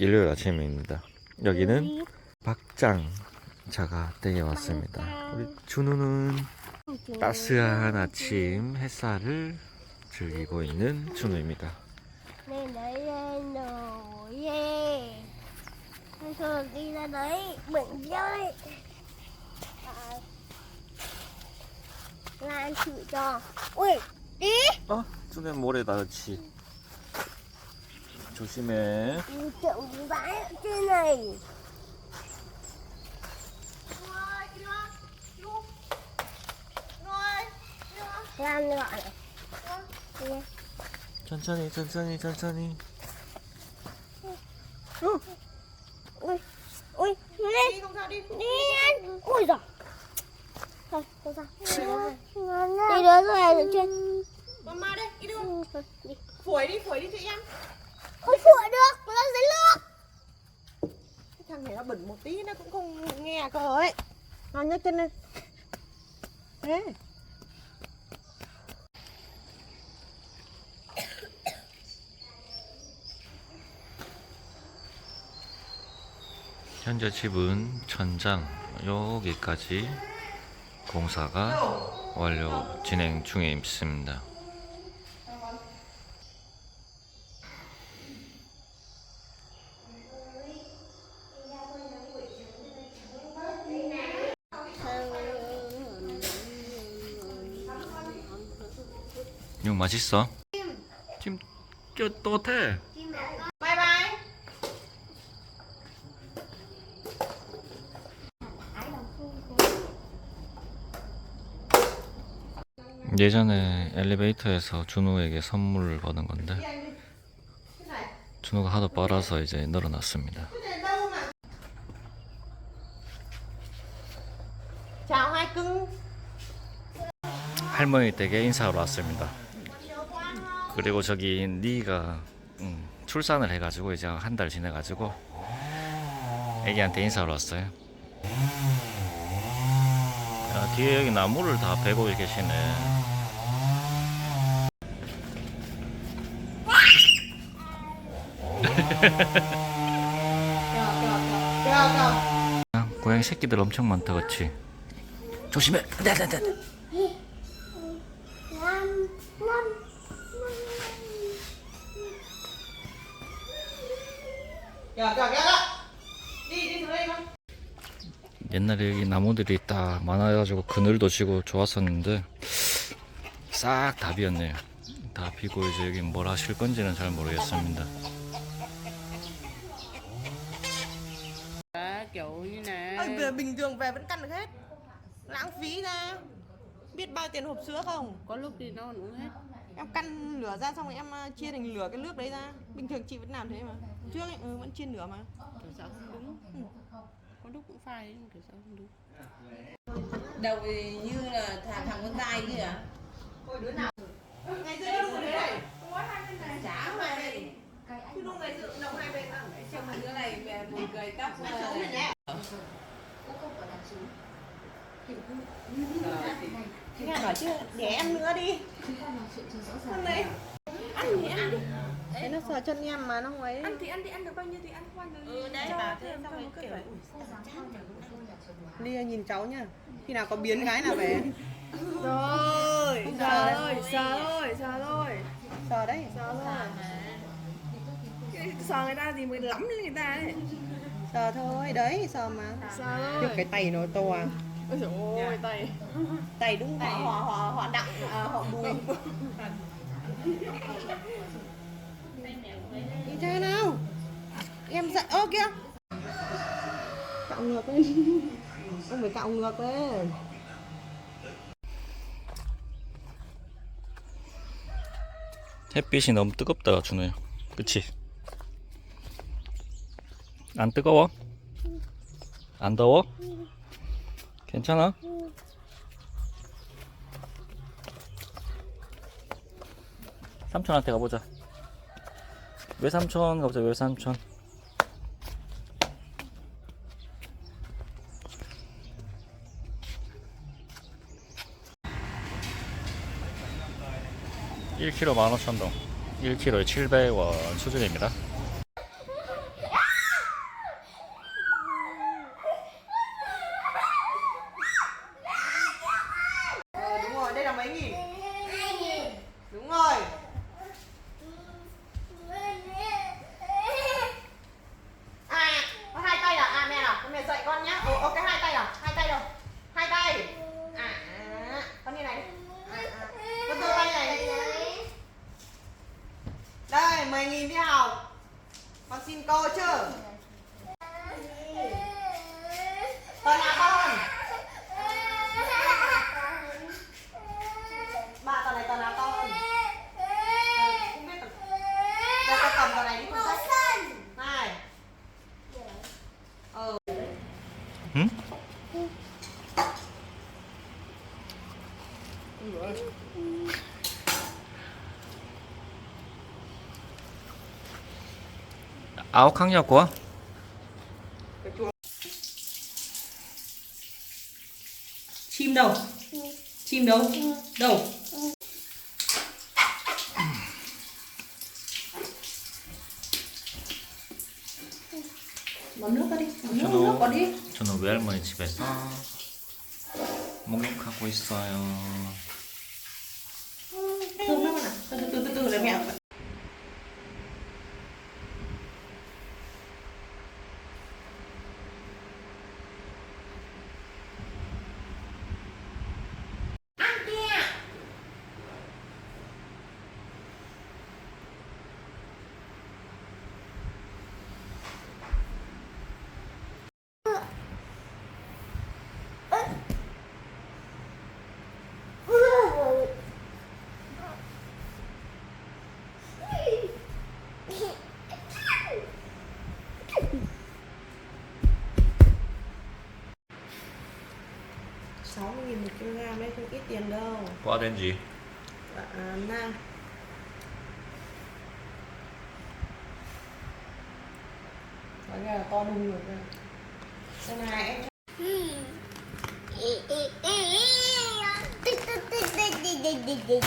일요일 아침입니다. 여기는 박장 자가 댁에 왔습니다. 우리 준우는 따스한 아침 햇살을 즐기고 있는 준우입니다. Ui đi 어? 준우 모래 닿지. 조심해. Đi trộm cái bãi ở trên này Lan gọi này Đi. 천천히, 천천히, 천천히. Ui Ui lên Đi không sao đi Đi anh Ui giời Thôi không sao Đi đến rồi này được chưa Mama đây, đi đâu Ừ, Đi Phổi đi, phổi đi cho em Không sửa được, nó dưới nước Cái thằng này nó bẩn một tí nó cũng không nghe cơ ấy Nó nhấc chân lên Thế 현재 집은 천장 여기까지 공사가 완료 진행 중에 있습니다. 이거 맛있어? 지금 또 돼. Bye bye 예전에 엘리베이터에서 준우에게 선물을 받은 건데 준우가 하도 빨아서 이제 늘어났습니다. 할머니 댁에 인사하러 왔습니다. 그리고 저기 니가 음, 출산을 해가지고 이제 한 달 지내가지고 애기한테 인사하러 왔어요. 야, 뒤에 여기 나무를 다 베고 계시네. 고양이 새끼들 엄청 많다, 그치? 조심해. 네, 네, 네. Năm 옛날에 여기 나무들이 딱 많아가지고 그늘도 지고 좋았었는데 싹 다 비었네요. 다 비고 이제 여기 뭘 하실 건지는 잘 모르겠습니다. Đó, kiểu như này Ôi, về bình thường về vẫn căn được hết Lãng phí ra Biết bao tiền hộp sữa không có lúc thì nó còn uống hết Em căn lửa ra xong rồi em uh, chia thành lửa cái nước đấy ra Bình thường chị vẫn làm thế mà Trước ấy, ừ, vẫn chia lửa mà. Kiểu sao không đúng. ừ. có lúc cũng phai nhưng kiểu sao không đúng. Đầu thì như là thằng thằng con trai kia à? Ngày xưa đu thế này. Chả mày Đi đu ngày xưa đồng hai bên à? Xong rồi đứa này về một cười tóc Thế nghe bảo chứ để em nữa đi. Ăn đấy Ăn thì ăn. đi Thế nó sờ chân em mà nó không ấy. Ăn thì ăn thì ăn được bao nhiêu thì ăn không ăn được Ừ, đấy, cho bảo thế thêm xong rồi cứ kiểu- Lia nhìn cháu nhá. Khi nào có biến gái nào về. Rồi sờ thôi sờ thôi sờ thôi. Sờ đấy sờ Cái sờ người ta thì mới lắm lên người ta ấy. Sờ thôi, đấy sờ mà. Sờ thôi. Cái tay nó to à. Ôi dồi ôi tay. Tay đúng họ họ họ, họ đặng à, họ bùi Đi chơi nào Em dậy, ơ kìa Cạo ngược lên Ông phải cạo ngược lên 햇빛이 너무 뜨겁다, 준우야. 그치? 안 뜨거워? 안 더워? 괜찮아? 삼촌한테 가보자. 외삼촌 가보자, 외삼촌. (1kg 15,000동) (1kg에 700원) 수준입니다 ok, hai tay à? Hai tay đâu? Hai tay. À, à con như này à, à. con đưa tay này đây mày nhìn đi hào. Con xin cô chưa 응? áo khác nhau quá chim đâu? Chim đâu? Đâu 저는 외할머니 집에서 목욕하고 있어요. thơm tiền đâu 뭐 하든지. à, na Nói ra là to đùng rồi kìa. Đây này em Đấy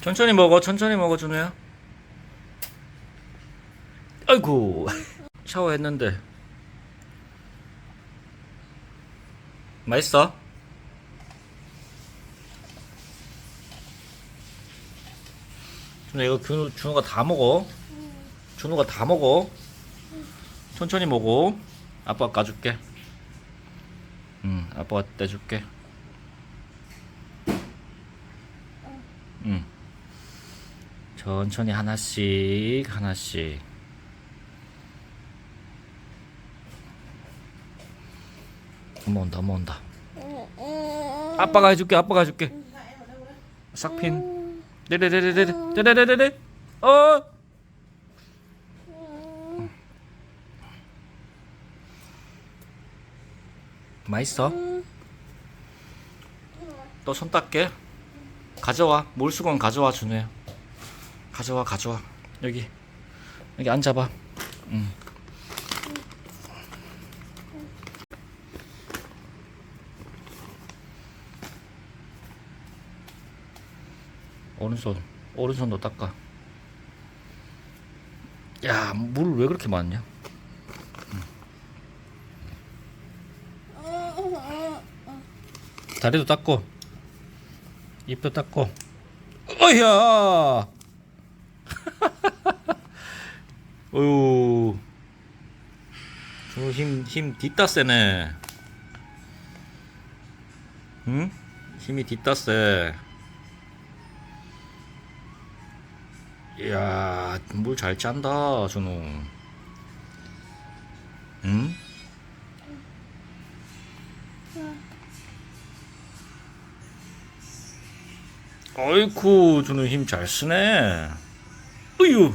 천천히 먹어, 천천히 먹어, 준우야. 아이고, 샤워했는데. 맛있어? 준우 이거 준우, 준우가 다 먹어. 준우가 다 먹어. 천천히 먹어. 아빠가 까줄게. 응, 아빠가 떼줄게. 응. 천천히 하나씩 하나씩. 엄마 온다 엄마 온다. 아빠가 해줄게 아빠가 해줄게. 싹핀. 네네네네네 네네네네 어! 맛있어? 너손 닦게? 가져와. 몰수건 가져와 준우야 가져와 가져와. 여기. 여기 앉아봐. 응. 오른손 오른손도 닦아. 야 물 왜 그렇게 많냐? 다리도 닦고 입도 닦고. 어이야 어유 힘, 힘 뒷다 세네. 응? 힘이 뒷다 세. 이야 물 잘 짠다 준우 응? 어이쿠 준우 힘잘 쓰네. 으유